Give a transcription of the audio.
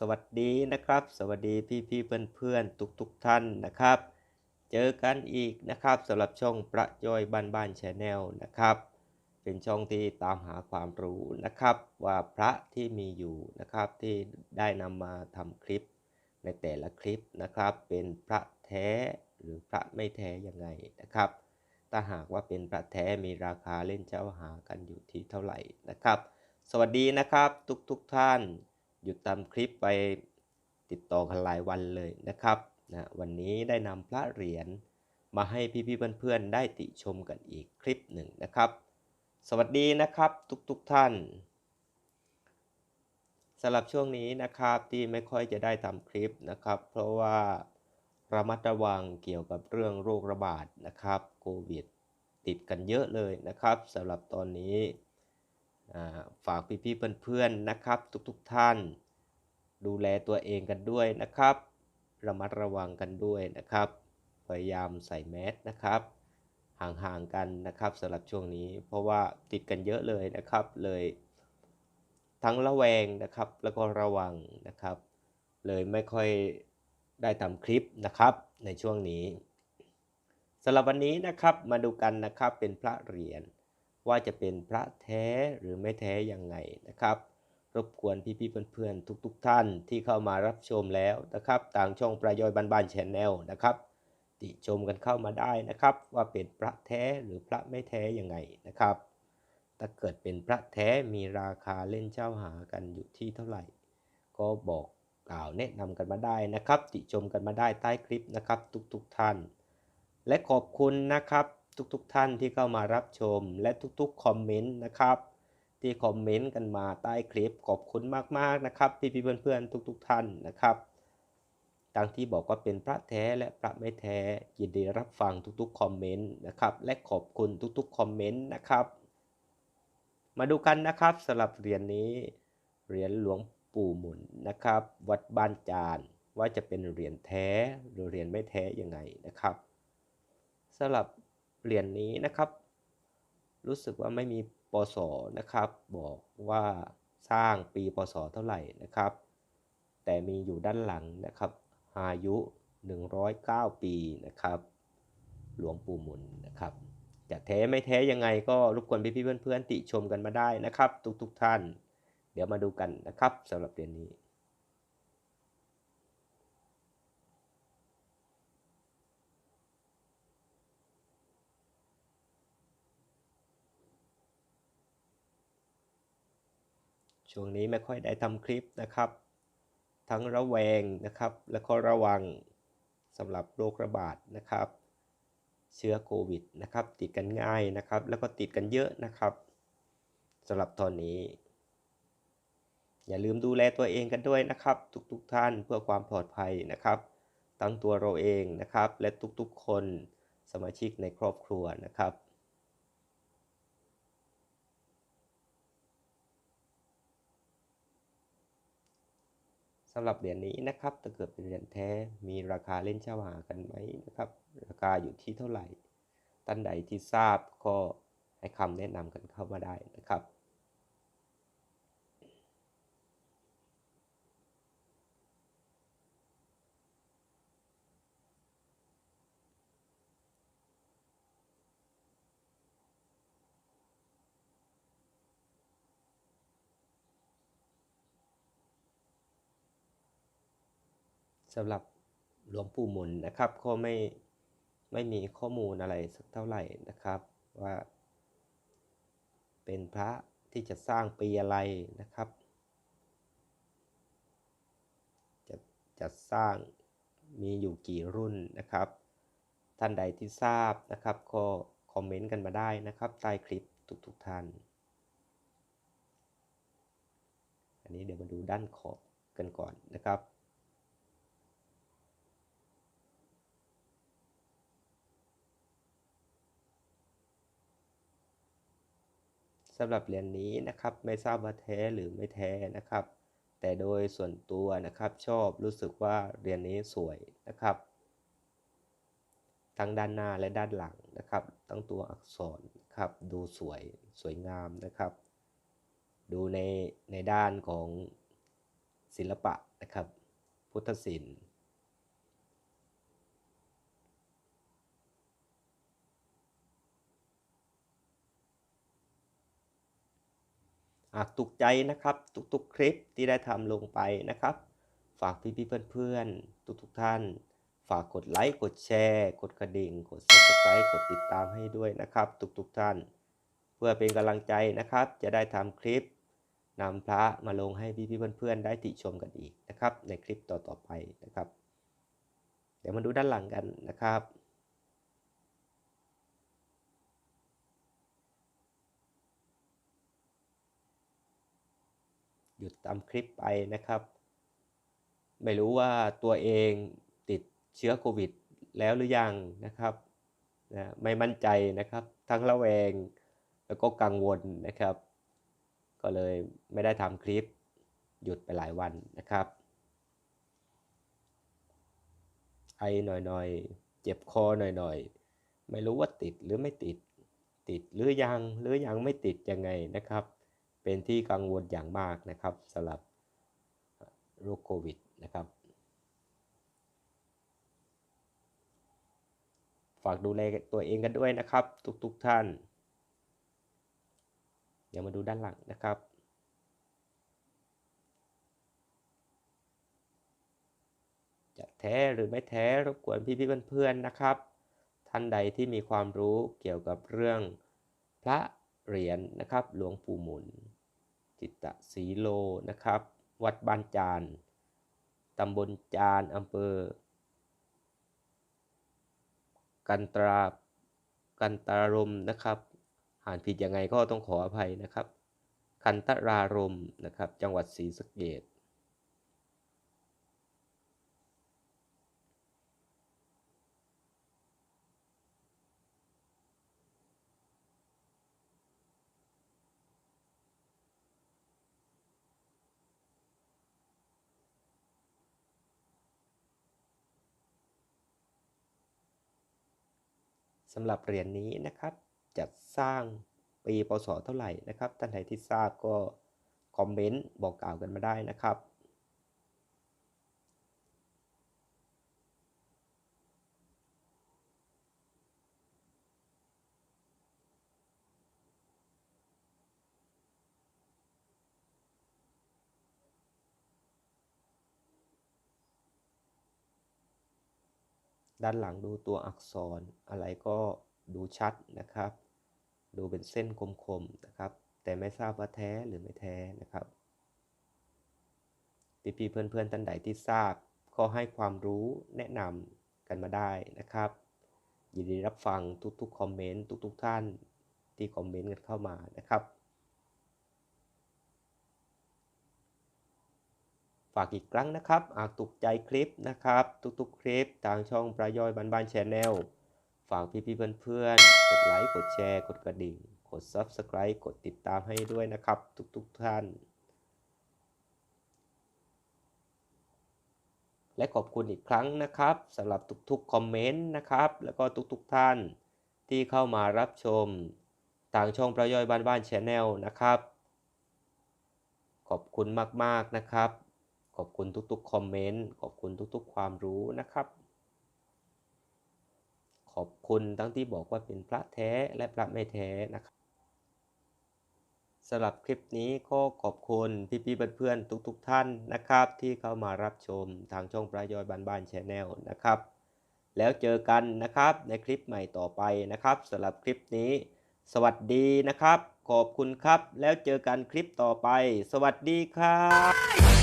สวัสดีนะครับ สวัสดีพี่พี่เพื่อนเพื่อนทุกทุกๆท่านนะครับ เจอกันอีกนะครับสำหรับช่องประจอยบ้านบ้านชาแนลนะครับ เป็นช่องที่ตามหาความรู้นะครับ ว่าพระที่มีอยู่นะครับที่ได้นำมาทำคลิปในแต่ละคลิปนะครับ เป็นพระแท้หรือพระไม่แท้ยังไงนะครับ ถ้าหากว่าเป็นพระแท้มีราคาเล่นเจ้าหากันอยู่ที่เท่าไหร่นะครับ สวัสดีนะครับทุกทุกๆท่าน หยุดตามคลิปไปติดต่อกันหลายวันเลยนะครับนะวันนี้ได้นำพระเหรียญมาให้พี่ๆเพื่อนๆได้ติชมกันอีกคลิปหนึ่งนะครับ สวัสดีนะครับทุกๆท่านสำหรับช่วงนี้นะครับที่ไม่ค่อยจะได้ทำคลิปนะครับ เพราะว่าระมัดระวังเกี่ยวกับเรื่องโรคระบาดนะครับโควิดติดกันเยอะเลยนะครับสำหรับตอนนี้ฝากพี่ๆเพื่อนๆนะครับ ทุกๆท่าน ดูแลตัวเองกันด้วยนะครับ ระมัดระวังกันด้วยนะครับ พยายามใส่แมสนะครับ ห่างๆกันนะครับสำหรับช่วงนี้ เพราะว่าติดกันเยอะเลยนะครับเลย ทั้งระแวงนะครับแล้วก็ระวังนะครับ เลยไม่ค่อยได้ทำคลิปนะครับในช่วงนี้สำหรับวันนี้นะครับมาดูกันนะครับเป็นพระเหรียญว่าจะเป็นพระแท้หรือไม่แท้ยังไงนะครับ รบกวนพี่ๆเพื่อนๆ ทุกๆท่านที่เข้ามารับชมแล้วนะครับทางช่องประยอยบ้านๆชนแนลนะครับ ติชมกันเข้ามาได้นะครับ ว่าเป็นพระแท้หรือพระไม่แท้ยังไงนะครับ ถ้าเกิดเป็นพระแท้มีราคาเล่นเช่าหากันอยู่ที่เท่าไหร่ ก็บอกกล่าวแนะนำกันมาได้นะครับ ติชมกันมาได้ใต้คลิปนะครับ ทุกๆท่าน และขอบคุณนะครับทุกๆท่านที่เข้ามารับชมและทุกๆคอมเมนต์นะครับ ที่คอมเมนต์กันมาใต้คลิปขอบคุณมากๆนะครับ พี่ๆเพื่อนๆ ทุก ๆ ท่านนะครับทั้งที่บอกว่าเป็นพระแท้และพระไม่แท้ยินดีรับฟังทุกๆคอมเมนต์นะครับและขอบคุณทุกๆคอมเมนต์นะครับ มาดูกันนะครับสำหรับเหรียญนี้เหรียญหลวงปู่หมุนนะครับ วัดบ้านจานว่าจะเป็นเหรียญแท้หรือเหรียญไม่แท้ยังไงนะครับสำหรับเหรียญนี้นะครับ รู้สึกว่าไม่มี ศนะครับบอกว่าสร้างปีปศเท่าไหร่นะครับ แต่มีอยู่ด้านหลังนะครับ อายุ 109 ปีนะครับ หลวงปู่หมุนนะครับจะแท้ไม่แท้ยังไงก็รบกวนพี่ๆเพื่อนๆติชมกันมาได้นะครับ ทุกๆท่าน เดี๋ยวมาดูกันนะครับสำหรับเดือนนี้ ช่วงนี้ไม่ค่อยได้ทำคลิปนะครับ ทั้งระแวงนะครับ และก็ระวังสำหรับโรคระบาดนะครับ เชื้อโควิดนะครับ ติดกันง่ายนะครับ แล้วก็ติดกันเยอะนะครับสำหรับตอนนี้ อย่าลืมดูแลตัวเองกันด้วยนะครับ ทุกๆทท่านเพื่อความปลอดภัยนะครับ ทั้งตัวเราเองนะครับ และทุกๆคนสมาชิกในครอบครัวนะครับ สำหรับเหรียญนี้นะครับถ้าเกิดเป็นเหรียญแท้มีราคาเล่นเช่าหากันไหมนะครับ ราคาอยู่ที่เท่าไหร่ท่านใดที่ทราบก็ให้คำแนะนำกันเข้ามาได้นะครับ สำหรับหลวงปู่มุนนะครับ ก็ไม่ไม่มีข้อมูลอะไรสักเท่าไหร่นะครับว่า เป็นพระที่จะสร้างปีอะไรนะครับ จะจะสร้างมีอยู่กี่รุ่นนะครับ ท่านใดที่ทราบนะครับก็คอมเมนต์กันมาได้นะครับใต้คลิปทุกๆทท่าน อันนี้เดี๋ยวมาดูด้านขอบกันก่อนนะครับ สำหรับเหรียญนนี้นะครับไม่ทราบว่าแท้หรือไม่แท้นะครับ แต่โดยส่วนตัวนะครับชอบรู้สึกว่าเหรียญนนี้สวยนะครับ ทั้งด้านหน้าและด้านหลังนะครับทั้งตัวอักษรครับดูสวยสวยงามนะครับ ดูในในด้านของศิลปะนะครับ พุทธศิลป์ หากถูกใจนะครับทุกๆคลิปที่ได้ทำลงไปนะครับ ฝากพี่ๆเพื่อนๆ ทุกๆท่าน ฝากกดไลค์กดแชร์ กดกระดิ่ง กด subscribe กดติดตามให้ด้วยนะครับ ทุกๆท่าน เพื่อเป็นกำลังใจนะครับ จะได้ทำคลิปนำพระมาลงให้พี่ๆเพื่อนๆ ได้ติชมกันอีกนะครับ ในคลิปต่อๆไปนะครับ เดี๋ยวมาดูด้านหลังกันนะครับ หยุดตามคลิปไปนะครับ ไม่รู้ว่าตัวเองติดเชื้อโควิดแล้วหรือยังนะครับนะไม่มั่นใจนะครับ ทั้งระแวงแล้วก็กังวลนะครับ ก็เลยไม่ได้ทำคลิปหยุดไปหลายวันนะครับ ไอหน่อยๆ เจ็บคอหน่อยๆ ไม่รู้ว่าติดหรือไม่ติด ติดหรือยังหรือยังไม่ติดยังไงนะครับ เป็นที่กังวลอย่างมากนะครับสำหรับโรคโควิดนะครับฝากดูแลตัวเองกันด้วยนะครับ ทุกๆทท่าน เดี๋ยวมาดูด้านหลังนะครับ จะแท้หรือไม่แท้รบกวนพี่ๆเพื่อนๆนะครับ ท่านใดที่มีความรู้เกี่ยวกับเรื่องพระเหรียญนะครับ หลวงปู่หมุน จิตตสีโลนะครับ วัดบ้านจานตำบลจานอำเภอ กันตรากันตารมนะครับอ่านผิดยังไงก็ต้องขออภัยนะครับกันตรารมนะครับ จังหวัดศรีสะเกษ สำหรับเหรียญนนี้นะครับจัดสร้างปีพศเท่าไหร่นะครับ ท่านใดที่ทราบก็คอมเมนต์บอกกล่าวกันมาได้นะครับ ด้านหลังดูตัวอักษรอะไรก็ดูชัดนะครับ ดูเป็นเส้นคมๆนะครับ แต่ไม่ทราบว่าแท้หรือไม่แท้นะครับพี่ๆเพื่อนๆท่านใดที่ทราบก็ให้ความรู้แนะนำกันมาได้นะครับ ยินดีรับฟังทุกๆคอมเมนต์ทุกๆท่านที่คอมเมนต์กันเข้ามานะครับ ฝากอีกครั้งนะครับหากถูกใจคลิปนะครับ ทุกๆ คลิปทางช่องประยอยบ้านบานแชนแนลฝากพี่ๆเพื่อนๆ กดไลค์ กดแชร์ กดกระดิ่ง กด Subscribe กดติดตามให้ด้วยนะครับ ทุกๆท่าน และขอบคุณอีกครั้งนะครับสำหรับทุกๆคอมเมนต์นะครับ แล้วก็ทุกๆท่านที่เข้ามารับชมทางช่องประยอยบ้านบ้านแชนแนลนะครับ ขอบคุณมากๆนะครับ ขอบคุณทุกๆคอมเมนต์ขอบคุณทุกๆ ความรู้นะครับ ขอบคุณทั้งที่บอกว่าเป็นพระแท้และพระไม่แท้นะครับสำหรับคลิปนี้ก็ขอบคุณพี่ๆเพื่อนๆทุกๆท่านนะครับ ที่เข้ามารับชมทางช่องประยอยบ้านบ้านแชนแนลนะครับ แล้วเจอกันนะครับในคลิปใหม่ต่อไปนะครับสำหรับคลิปนี้ สวัสดีนะครับ ขอบคุณครับ แล้วเจอกันคลิปต่อไป สวัสดีครับ